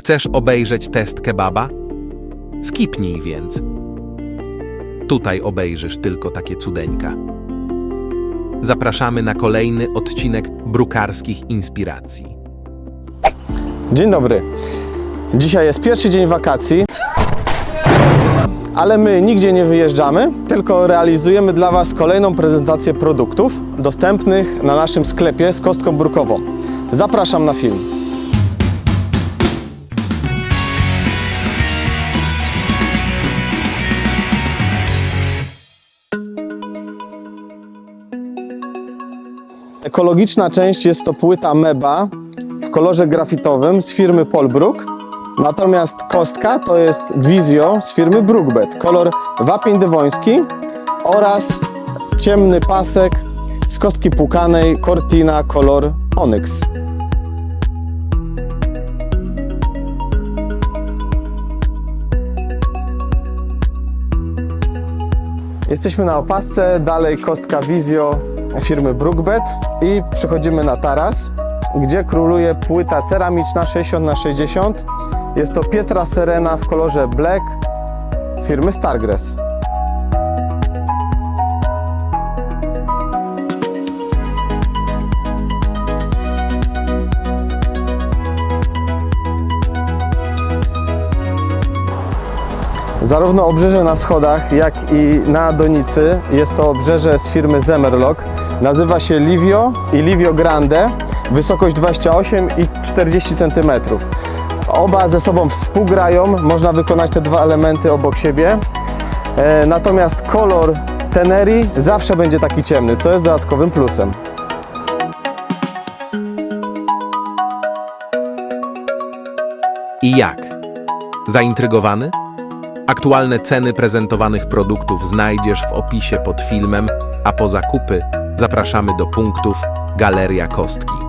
Chcesz obejrzeć test kebaba? Skipnij więc. Tutaj obejrzysz tylko takie cudeńka. Zapraszamy na kolejny odcinek brukarskich inspiracji. Dzień dobry. Dzisiaj jest pierwszy dzień wakacji, ale my nigdzie nie wyjeżdżamy, tylko realizujemy dla Was kolejną prezentację produktów dostępnych na naszym sklepie z kostką brukową. Zapraszam na film. Ekologiczna część jest to płyta Meba w kolorze grafitowym z firmy Polbrook. Natomiast kostka to jest Vizio z firmy Brookbet. Kolor wapień dywoński oraz ciemny pasek z kostki pukanej Cortina kolor Onyx. Jesteśmy na opasce, dalej kostka Vizio firmy Brookbet i przechodzimy na taras, gdzie króluje płyta ceramiczna 60 na 60 Jest to Pietra Serena w kolorze black firmy Stargrass. Zarówno obrzeże na schodach, jak i na donicy jest to obrzeże z firmy Zemerlock. Nazywa się Livio i Livio Grande, wysokość 28 i 40 cm. Oba ze sobą współgrają, można wykonać te dwa elementy obok siebie. E, Natomiast kolor Teneri zawsze będzie taki ciemny, co jest dodatkowym plusem. I jak? Zaintrygowany? Aktualne ceny prezentowanych produktów znajdziesz w opisie pod filmem, a po zakupy zapraszamy do punktów Galeria Kostki.